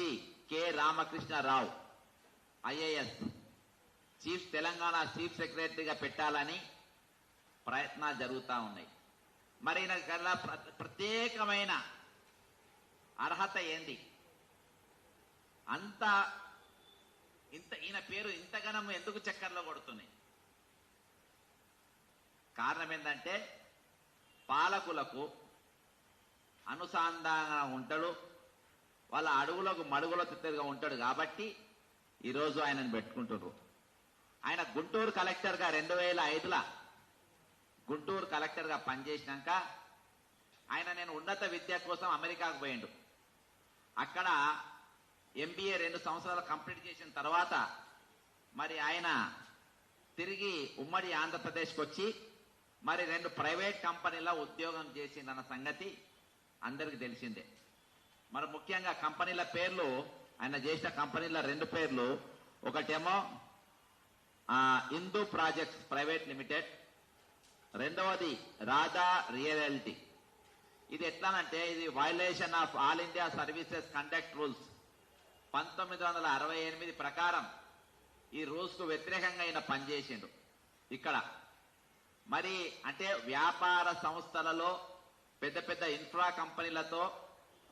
వచ్చి K. Ramakrishnarao IAS chief Telangana chief సెక్రటరీగా పెట్టాలని ప్రయత్నాలు జరుగుతూ ఉన్నాయి. మరి ఈయన ప్రత్యేకమైన అర్హత ఏంది? అంత ఇంత ఈయన పేరు ఇంతగనం ఎందుకు చక్కర్లో కొడుతున్నాయి? కారణం ఏంటంటే పాలకులకు అనుసంధానం ఉంటాడు వాళ్ళ అడుగులకు మడుగులో తిత్తగా ఉంటాడు కాబట్టి ఈరోజు ఆయనను పెట్టుకుంటున్నారు ఆయన గుంటూరు కలెక్టర్గా రెండు వేల ఐదులో గుంటూరు కలెక్టర్గా పనిచేసినాక ఆయన నేను ఉన్నత విద్య కోసం అమెరికాకు పోయిండు. అక్కడ ఎంబీఏ రెండు సంవత్సరాలు కంప్లీట్ చేసిన తర్వాత మరి ఆయన తిరిగి ఉమ్మడి ఆంధ్రప్రదేశ్కి వచ్చి మరి రెండు ప్రైవేట్ కంపెనీలో ఉద్యోగం చేసిందన్న సంగతి అందరికి తెలిసిందే. మరి ముఖ్యంగా కంపెనీల పేర్లు ఆయన చేసిన కంపెనీల రెండు పేర్లు. ఒకటేమో హిందూ ప్రాజెక్ట్స్ ప్రైవేట్ లిమిటెడ్. రెండవది రాధా రియల్టీ. ఇది ఎట్లానంటే ఇది violation of all India services conduct rules పంతొమ్మిది వందల అరవై ఎనిమిది ప్రకారం ఈ రూల్స్కు వ్యతిరేకంగా ఆయన పనిచేసిండు. ఇక్కడ మరి అంటే వ్యాపార సంస్థలలో పెద్ద పెద్ద ఇన్ఫ్రా కంపెనీలతో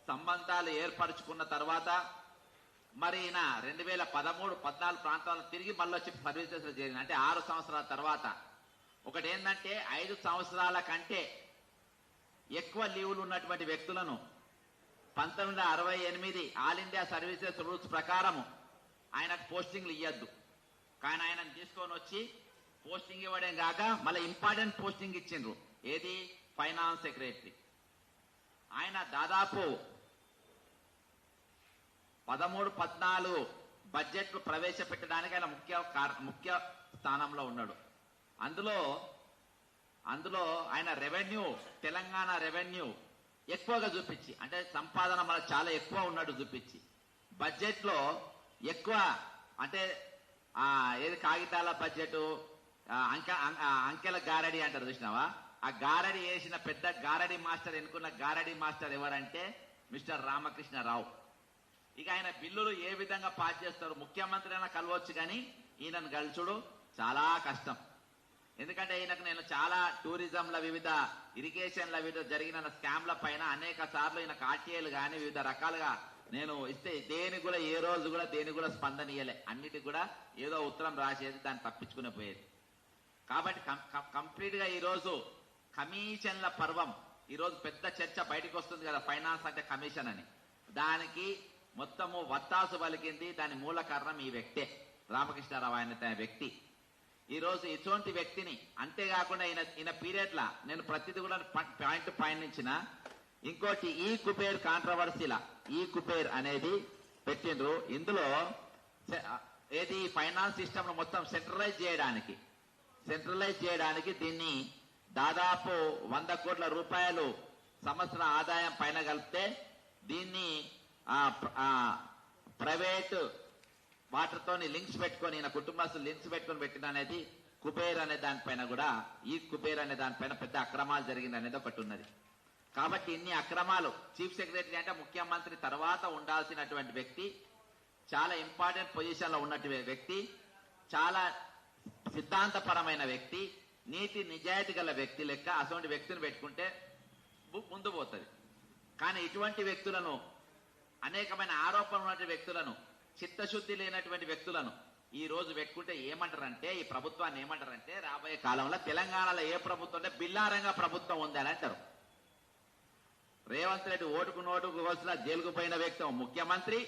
సంబంధాలు ఏర్పరచుకున్న తర్వాత మరి ఈయన రెండు వేల పదమూడు పద్నాలుగు ప్రాంతాలను తిరిగి మళ్ళీ వచ్చి సర్వీసెస్ చేరింది అంటే ఆరు సంవత్సరాల తర్వాత. ఒకటి ఏంటంటే ఐదు సంవత్సరాల కంటే ఎక్కువ లీవులు ఉన్నటువంటి వ్యక్తులను పంతొమ్మిది అరవై ఎనిమిది ఆల్ ఇండియా సర్వీసెస్ రూల్స్ ప్రకారము ఆయనకు పోస్టింగ్లు ఇవ్వద్దు కానీ ఆయనను తీసుకొని వచ్చి పోస్టింగ్ ఇవ్వడం కాక మళ్ళీ ఇంపార్టెంట్ పోస్టింగ్ ఇచ్చిండ్రు. ఏది? Finance secretary. ఆయన దాదాపు పదమూడు పద్నాలుగు బడ్జెట్లు ప్రవేశపెట్టడానికి ఆయన ముఖ్య కార- ముఖ్య స్థానంలో ఉన్నాడు. అందులో అందులో ఆయన రెవెన్యూ తెలంగాణ రెవెన్యూ ఎక్కువగా చూపించి అంటే సంపాదన మన చాలా ఎక్కువ ఉన్నట్టు చూపించి. బడ్జెట్లో ఎక్కువ అంటే ఏది కాగితాల బడ్జెట్ అంక అంకెల గారడి అంటారు చూసినావా? ఆ గారడి వేసిన పెద్ద గారడి మాస్టర్ ఎన్నుకున్న గారడి మాస్టర్ ఎవరంటే మిస్టర్ రామకృష్ణరావు. ఇక ఆయన బిల్లులు ఏ విధంగా పాస్ చేస్తారు ముఖ్యమంత్రి అయినా కలవచ్చు కానీ ఈయనను కలుచుడు చాలా కష్టం. ఎందుకంటే ఈయనకు నేను చాలా టూరిజంల వివిధ ఇరిగేషన్ల వివిధ జరిగిన స్కామ్ల పైన అనేక సార్లు ఈయన ఆర్టీఏలు కానీ వివిధ రకాలుగా నేను ఇస్తే దేని కూడా ఏ రోజు కూడా దేని కూడా స్పందన ఇయ్యలే అన్నిటికి కూడా ఏదో ఉత్తరం రాసేది దాన్ని తప్పించుకుని పోయేది. కాబట్టి కంప్లీట్గా ఈరోజు ఈ రోజు కమిషన్ల పర్వం ఈ రోజు పెద్ద చర్చ బయటకు వస్తుంది కదా ఫైనాన్స్ అంటే కమిషన్ అని. దానికి మొత్తము వత్తాసు పలికింది. దాని మూల కారణం ఈ వ్యక్తే. రామకృష్ణారావు ఆయన తన వ్యక్తి. ఈ రోజు ఇటువంటి వ్యక్తిని అంతేకాకుండా ఈయన ఈయన పీరియడ్ల నేను ప్రతిదీ కూడా ప- పాయింట్ పాయింట్ ఇంకోటి ఈ కుబేర్ కాంట్రవర్సీల ఈ కుబేర్ అనేది పెట్టిండ్రు. ఇందులో ఏది ఫైనాన్స్ సిస్టమ్ మొత్తం సెంట్రలైజ్ చేయడానికి సెంట్రలైజ్ చేయడానికి దీన్ని దాదాపు వంద కోట్ల రూపాయలు సంవత్సర ఆదాయం పైన కలిపితే దీన్ని ఆ, ప్ర- ఆ, ప్రైవేట్ లింక్స్ పెట్టుకొని ఈయన కుటుంబస్తులు లింక్స్ పెట్టుకొని పెట్టిన అనేది కుబేర్ అనే దానిపైన కూడా ఈ కుబేర్ అనే దానిపైన పెద్ద అక్రమాలు జరిగింది అనేది ఒకటి ఉన్నది కాబట్టి ఇన్ని అక్రమాలు చీఫ్ సెక్రటరీ అంటే ముఖ్యమంత్రి తర్వాత ఉండాల్సినటువంటి వ్యక్తి చాలా ఇంపార్టెంట్ పొజిషన్లో ఉన్నటువంటి వ్యక్తి చాలా సిద్ధాంతపరమైన వ్యక్తి నీతి నిజాయితీ గల వ్యక్తి లెక్క అటువంటి వ్యక్తిని పెట్టుకుంటే ముందు పోతుంది. కానీ ఇటువంటి వ్యక్తులను అనేకమైన ఆరోపణలు ఉన్నటువంటి వ్యక్తులను చిత్తశుద్ధి లేనటువంటి వ్యక్తులను ఈ రోజు పెట్టుకుంటే ఏమంటారంటే ఈ ప్రభుత్వాన్ని ఏమంటారంటే రాబోయే కాలంలో తెలంగాణలో ఏ ప్రభుత్వం అంటే బిల్లారంగా ప్రభుత్వం ఉంది అని అంటారు. రేవంత్ రెడ్డి ఓటుకు నోటుకు వచ్చిన జైలుకు పోయిన వ్యక్తి ముఖ్యమంత్రి.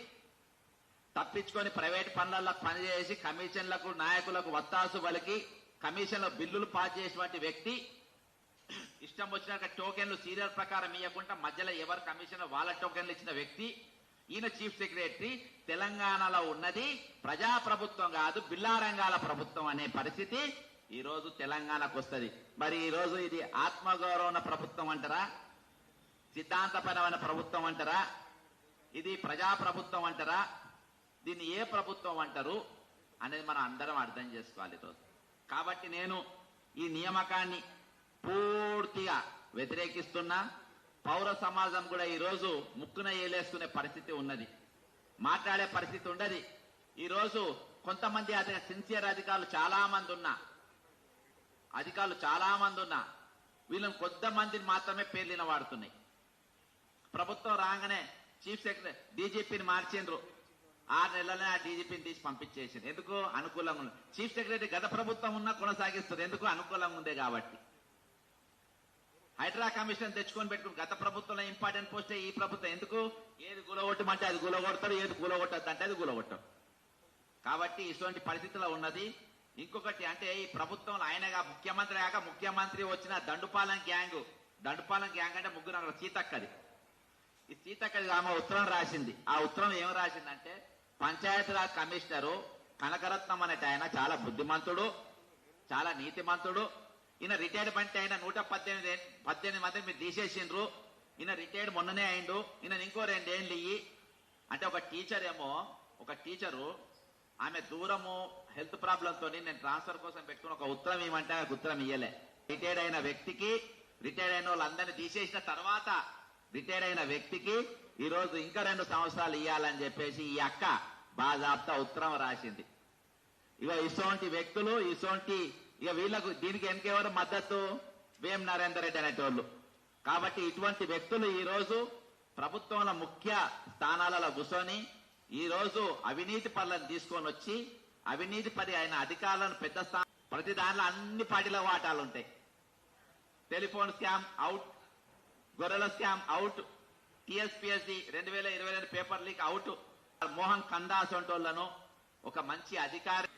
తప్పించుకొని ప్రైవేట్ పనులలో పనిచేసి కమిషన్లకు నాయకులకు వత్తాసు పలికి కమిషన్లో బిల్లులు పాస్ చేసినటువంటి వ్యక్తి. ఇష్టం వచ్చినాక టోకెన్లు సీరియల్ ప్రకారం ఇవ్వకుండా మధ్యలో ఎవరు కమిషన్ వాళ్ళ టోకెన్లు ఇచ్చిన వ్యక్తి. ఈయన చీఫ్ సెక్రటరీ తెలంగాణలో ఉన్నది. ప్రజా ప్రభుత్వం కాదు బిల్లారంగాల ప్రభుత్వం అనే పరిస్థితి ఈ రోజు తెలంగాణకు వస్తుంది. మరి ఈ రోజు ఇది ఆత్మగౌరవన ప్రభుత్వం అంటారా? సిద్ధాంతపరమైన ప్రభుత్వం అంటారా? ఇది ప్రజా ప్రభుత్వం అంటారా? దీన్ని ఏ ప్రభుత్వం అంటారు అనేది మనం అందరం అర్థం చేసుకోవాలి ఈరోజు కాబట్టి నేను ఈ నియామకాన్ని పూర్తిగా వ్యతిరేకిస్తున్నా. పౌర సమాజం కూడా ఈరోజు ముక్కున ఏలేసుకునే పరిస్థితి ఉన్నది. మాట్లాడే పరిస్థితి ఉండదు. ఈ రోజు కొంతమంది అధిక సిన్సియర్ అధికారులు చాలా మంది ఉన్నా అధికారులు చాలా మంది ఉన్నా వీళ్ళని కొంతమందిని మాత్రమే పేర్లిన వాడుతున్నాయి. ప్రభుత్వం రాగానే చీఫ్ సెక్రటరీ డీజీపీని మార్చిండ్రు. ఆరు నెలలనే ఆ డీజీపీని తీసి పంపించేసింది ఎందుకు? అనుకూలంగా ఉంది. చీఫ్ సెక్రటరీ గత ప్రభుత్వం ఉన్నా కొనసాగిస్తుంది. ఎందుకు? అనుకూలంగా ఉందే కాబట్టి. ఎట్రా కమిషన్ తెచ్చుకొని పెట్టుకుని గత ప్రభుత్వంలో ఇంపార్టెంట్ పోస్టే ఈ ప్రభుత్వం. ఎందుకు? ఏది గులగొట్టమంటే అది గులగొడతారు ఏది గులగొట్టద్దు అంటే అది గులగొట్టరు. కాబట్టి ఇటువంటి పరిస్థితిలో ఉన్నది. ఇంకొకటి అంటే ఈ ప్రభుత్వంలో ఆయనగా ముఖ్యమంత్రి కాక ముఖ్యమంత్రి వచ్చిన దండుపాలెం గ్యాంగ్ దండుపాలెం గ్యాంగ్ అంటే ముగ్గురు అక్కడ సీతక్కది. ఈ సీతక్కది ఆమె ఉత్తరం రాసింది. ఆ ఉత్తరం ఏం రాసిందంటే పంచాయతీరాజ్ కమిషనరు కనకరత్నం అనేట ఆయన చాలా బుద్ధిమంతుడు చాలా నీతిమంతుడు ఈయన రిటైర్మెంట్ అయిన నూట పద్దెనిమిది పద్దెనిమిది మంది మీరు తీసేసిండ్రు. ఈయన రిటైర్డ్ మొన్ననే అయిండు. ఈయన ఇంకో రెండేళ్ళు ఇయ్యి. అంటే ఒక టీచర్ ఏమో ఒక టీచరు ఆమె దూరము హెల్త్ ప్రాబ్లంతో నేను ట్రాన్స్ఫర్ కోసం పెట్టుకుని ఒక ఉత్తరం ఇవ్వమంటే ఆమెకు ఉత్తరం ఇయ్యలే. రిటైర్డ్ అయిన వ్యక్తికి రిటైర్డ్ అయిన వాళ్ళందరినీ తీసేసిన తర్వాత రిటైర్ అయిన వ్యక్తికి ఈ రోజు ఇంకా రెండు సంవత్సరాలు ఇవ్వాలని చెప్పేసి ఈ అక్క బాజాబ్తా ఉత్తరం రాసింది. ఇక ఇసోంటి వ్యక్తులు ఇసోంటి ఇక వీళ్ళకు దీనికి వెనకెవరు మద్దతు? వేం నరేందర్ రెడ్డి అనేటోళ్ళు. కాబట్టి ఇటువంటి వ్యక్తులు ఈ రోజు ప్రభుత్వంలో ముఖ్య స్థానాలలో కూర్చొని ఈ రోజు అవినీతి పనులను తీసుకొని వచ్చి అవినీతి పది అయిన అధికారులను పెద్ద స్థానం ప్రతి దానిలో అన్ని పార్టీల వాటాలు ఉంటాయి. టెలిఫోన్ స్కామ్ అవుట్ గొర్రెల స్కామ్ అవుట్ టిఎస్పిఎస్సి రెండు వేల ఇరవై రెండు పేపర్ లీక్ అవుట్. మోహన్ కందాస్ వంటోళ్ళను ఒక మంచి అధికారి